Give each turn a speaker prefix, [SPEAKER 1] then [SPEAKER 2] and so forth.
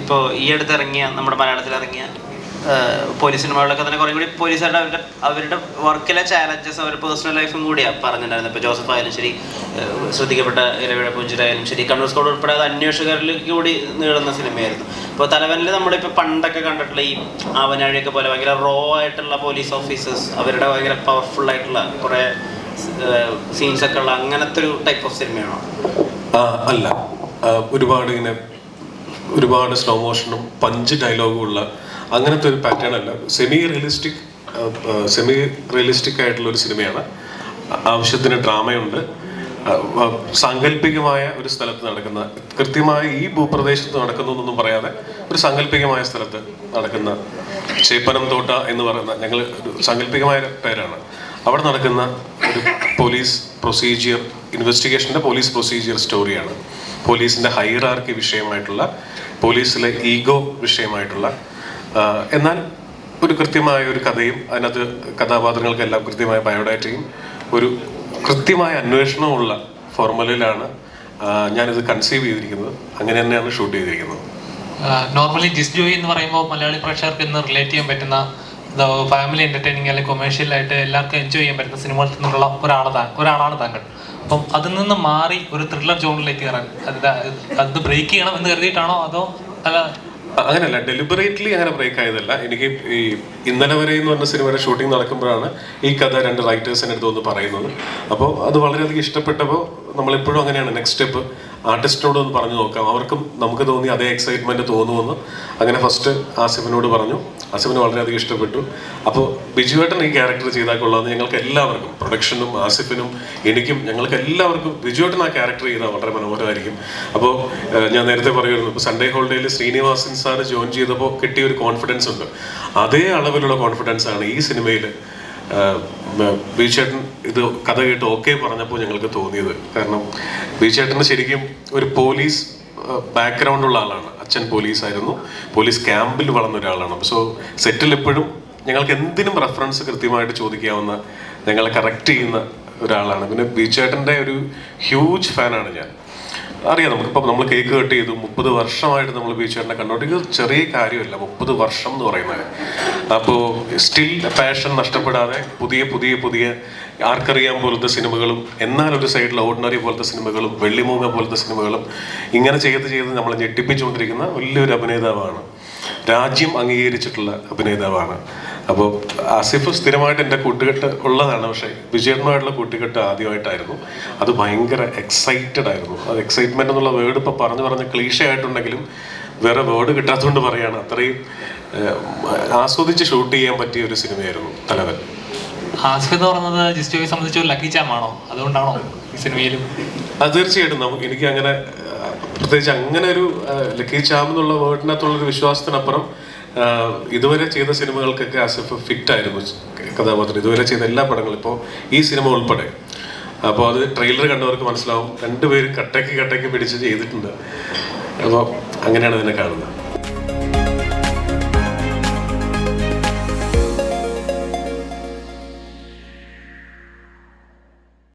[SPEAKER 1] ഇപ്പോൾ ഈ അടുത്ത് ഇറങ്ങിയ നമ്മുടെ മലയാളത്തിൽ ഇറങ്ങിയ പോലീസ് സിനിമകളിലൊക്കെ തന്നെ കുറേ കൂടി പോലീസുകാരുടെ അവരുടെ അവരുടെ വർക്കിലെ ചാലഞ്ചസ് അവരുടെ പേഴ്സണൽ ലൈഫും കൂടിയാണ് പറഞ്ഞിട്ടുണ്ടായിരുന്നത്. ഇപ്പോൾ ജോസഫ് ആയാലും ശരി ശ്രദ്ധിക്കപ്പെട്ട ഇരവിഴ പൂഞ്ചിരായാലും ശരി കണ്ണൂർ സ്കോഡ് ഉൾപ്പെടെ അത് അന്വേഷകരിലേക്ക് കൂടി നീളുന്ന സിനിമയായിരുന്നു. ഇപ്പോൾ തലവനിൽ നമ്മളിപ്പോൾ പണ്ടൊക്കെ കണ്ടിട്ടുള്ള ഈ ആവനാഴിയൊക്കെ പോലെ ഭയങ്കര റോ ആയിട്ടുള്ള പോലീസ് ഓഫീസേഴ്സ് അവരുടെ ഭയങ്കര പവർഫുൾ ആയിട്ടുള്ള കുറേ സീൻസ് ഒക്കെ ഉള്ള അങ്ങനത്തെ ഒരു ടൈപ്പ് ഓഫ് സിനിമയാണോ
[SPEAKER 2] അല്ല. ഒരുപാട് ഇങ്ങനെ ഒരുപാട് സ്ലോ മോഷനും പഞ്ച് ഡയലോഗും ഉള്ള അങ്ങനത്തെ ഒരു പാറ്റേൺ അല്ല. സെമി റിയലിസ്റ്റിക് സെമി റിയലിസ്റ്റിക് ആയിട്ടുള്ള ഒരു സിനിമയാണ് ആവശ്യത്തിന് ഡ്രാമയുണ്ട്. സാങ്കല്പികമായ ഒരു സ്ഥലത്ത് നടക്കുന്ന കൃത്യമായ ഈ ഭൂപ്രദേശത്ത് നടക്കുന്നു എന്നൊന്നും പറയാതെ ഒരു സാങ്കല്പികമായ സ്ഥലത്ത് നടക്കുന്ന ചേപ്പനം തോട്ട എന്ന് പറയുന്ന ഞങ്ങൾ സാങ്കല്പികമായ പേരാണ്. അവിടെ നടക്കുന്ന ഒരു പോലീസ് പ്രൊസീജിയർ ഇൻവെസ്റ്റിഗേഷന്റെ പോലീസ് പ്രൊസീജിയർ സ്റ്റോറിയാണ് പോലീസിന്റെ ഹൈറാർക്കി വിഷയമായിട്ടുള്ള പോലീസിലെ ഈഗോ വിഷയമായിട്ടുള്ള എന്നാൽ ഒരു കൃത്യമായ ഒരു കഥയും അതിനകത്ത് കഥാപാത്രങ്ങൾക്കെല്ലാം കൃത്യമായ ബയോഡാറ്റയും ഒരു കൃത്യമായ അന്വേഷണമുള്ള ഫോർമുലയിലാണ് ഞാനിത് കൺസീവ് ചെയ്തിരിക്കുന്നത്. അങ്ങനെ തന്നെയാണ് ഷൂട്ട് ചെയ്തിരിക്കുന്നത്.
[SPEAKER 3] നോർമലി ജിസ് ജോയി എന്ന് പറയുമ്പോൾ മലയാളി പ്രേക്ഷകർക്ക് ഇന്ന് റിലേറ്റ് ചെയ്യാൻ പറ്റുന്ന ഫാമിലി എന്റർടൈനിങ് അല്ലെങ്കിൽ കൊമേഴ്ഷ്യലായിട്ട് എല്ലാവർക്കും എൻജോയ് ചെയ്യാൻ പറ്റുന്ന സിനിമകളിൽ നിന്നുള്ള ഒരാളാണ് ഒരാളാണ് താങ്കൾ. അപ്പം അതിൽ നിന്ന് മാറി ഒരു ത്രില്ലർ ജോണിലേക്ക് കയറാൻ അത് അത് ബ്രേക്ക് ചെയ്യണം എന്ന് കരുതിയിട്ടാണോ അതോ അല്ല?
[SPEAKER 2] അങ്ങനെയല്ല ഡെലിബറേറ്റ്ലി അങ്ങനെ ബ്രേക്ക് ആയതല്ല. എനിക്ക് ഈ ഇന്നലെ വരെ എന്ന് പറഞ്ഞ സിനിമയുടെ ഷൂട്ടിംഗ് നടക്കുമ്പോഴാണ് ഈ കഥ രണ്ട് റൈറ്റേഴ്സിന്റെ അടുത്ത് വന്ന് പറയുന്നത്. അപ്പോൾ അത് വളരെയധികം ഇഷ്ടപ്പെട്ടപ്പോൾ നമ്മളിപ്പോഴും അങ്ങനെയാണ് നെക്സ്റ്റ് സ്റ്റെപ്പ് ആർട്ടിസ്റ്റിനോട് ഒന്ന് പറഞ്ഞു നോക്കാം. അവർക്കും നമുക്ക് തോന്നി അതേ എക്സൈറ്റ്മെന്റ് തോന്നുമെന്ന്. അങ്ങനെ ഫസ്റ്റ് ആസിഫിനോട് പറഞ്ഞു. ആസിഫിന് വളരെയധികം ഇഷ്ടപ്പെട്ടു. അപ്പോൾ ബിജുവേട്ടൻ ഈ ക്യാരക്ടർ ചെയ്താൽ കൊള്ളാമെന്ന് ഞങ്ങൾക്ക് എല്ലാവർക്കും പ്രൊഡക്ഷനും ആസിഫിനും എനിക്കും ഞങ്ങൾക്ക് എല്ലാവർക്കും ബിജുവേട്ടൻ ആ ക്യാരക്ടർ ചെയ്താൽ വളരെ മനോഹരമായിരിക്കും. അപ്പോൾ ഞാൻ നേരത്തെ പറയുമായിരുന്നു ഇപ്പോൾ സൺഡേ ഹോളിഡേയിൽ ശ്രീനിവാസൻ സാർ ജോയിൻ ചെയ്തപ്പോൾ കിട്ടിയ ഒരു കോൺഫിഡൻസ് ഉണ്ട്. അതേ അളവിലുള്ള കോൺഫിഡൻസ് ആണ് ഈ സിനിമയിൽ ബീച്ചേട്ടൻ ഇത് കഥ കേട്ട് ഓക്കെ പറഞ്ഞപ്പോൾ ഞങ്ങൾക്ക് തോന്നിയത്. കാരണം ബീച്ചേട്ടന് ശരിക്കും ഒരു പോലീസ് ബാക്ക്ഗ്രൗണ്ട് ഉള്ള ആളാണ്. അച്ഛൻ പോലീസ് ആയിരുന്നു പോലീസ് ക്യാമ്പിൽ വളർന്ന ഒരാളാണ്. സോ സെറ്റിൽ എപ്പോഴും ഞങ്ങൾക്ക് എന്തിനും റെഫറൻസ് കൃത്യമായിട്ട് ചോദിക്കാവുന്ന ഞങ്ങളെ കറക്റ്റ് ചെയ്യുന്ന ഒരാളാണ്. പിന്നെ ബീച്ചേട്ടന്റെ ഒരു ഹ്യൂജ് ഫാനാണ് ഞാൻ. അറിയാം നമുക്കിപ്പോൾ നമ്മൾ കേക്ക് കട്ട് ചെയ്തു. മുപ്പത് വർഷമായിട്ട് നമ്മൾ ബീച്ചേട്ടനെ കണ്ടോണ്ട് ഇത് ചെറിയ കാര്യമല്ല. മുപ്പത് വർഷം എന്ന് പറയുന്നത്. അപ്പോൾ സ്റ്റിൽ പാഷൻ നഷ്ടപ്പെടാതെ പുതിയ പുതിയ പുതിയ ആർക്കറിയാൻ പോലത്തെ സിനിമകളും എന്നാൽ ഒരു സൈഡിൽ ഓർഡിനറി പോലത്തെ സിനിമകളും വെള്ളിമൂങ്ങ പോലത്തെ സിനിമകളും ഇങ്ങനെ ചെയ്ത് ചെയ്ത് നമ്മളെ ഞെട്ടിപ്പിച്ചുകൊണ്ടിരിക്കുന്ന വലിയൊരു അഭിനേതാവാണ്. രാജ്യം അംഗീകരിച്ചിട്ടുള്ള അഭിനേതാവാണ്. അപ്പോൾ ആസിഫ് സ്ഥിരമായിട്ട് എന്റെ കൂട്ടുകെട്ട് ഉള്ളതാണ്. പക്ഷേ വിജയനുമായിട്ടുള്ള കൂട്ടുകെട്ട് ആദ്യമായിട്ടായിരുന്നു. അത് ഭയങ്കര എക്സൈറ്റഡ് ആയിരുന്നു. അത് എക്സൈറ്റ്മെന്റ് എന്നുള്ള വേർഡ് ഇപ്പോൾ പറഞ്ഞു പറഞ്ഞ് ക്ലീഷ ആയിട്ടുണ്ടെങ്കിലും വേറെ വേർഡ് കിട്ടാത്തതുകൊണ്ട് പറയാണ്. അത്രയും ആസ്വദിച്ച് ഷൂട്ട് ചെയ്യാൻ പറ്റിയ ഒരു സിനിമയായിരുന്നു തലവൻ.
[SPEAKER 3] സംബന്ധിച്ച് ഒരു ലക്കി ചാമാണോ അതുകൊണ്ടാണോ ഈ സിനിമയിലും?
[SPEAKER 2] അത് തീർച്ചയായിട്ടും നമുക്ക് എനിക്ക് അങ്ങനെ പ്രത്യേകിച്ച് അങ്ങനെ ഒരു ലക്കി ചാം എന്നുള്ള വേർഡിനകത്തുള്ള ഒരു വിശ്വാസത്തിനപ്പുറം ഇതുവരെ ചെയ്ത സിനിമകൾക്കൊക്കെ ആസിഫ് ഫിറ്റ് ആയിരുന്നു കഥാപാത്രം. ഇതുവരെ ചെയ്ത എല്ലാ പടങ്ങളും. ഇപ്പോൾ ഈ സിനിമ ഉൾപ്പെടെ അപ്പോൾ അത് ട്രെയിലർ കണ്ടവർക്ക് മനസ്സിലാവും. രണ്ടുപേരും കട്ടയ്ക്ക് കട്ടയ്ക്ക് പിടിച്ച് ചെയ്തിട്ടുണ്ട്. അപ്പോൾ അങ്ങനെയാണ് ഇതിനെ കാണുന്നത്.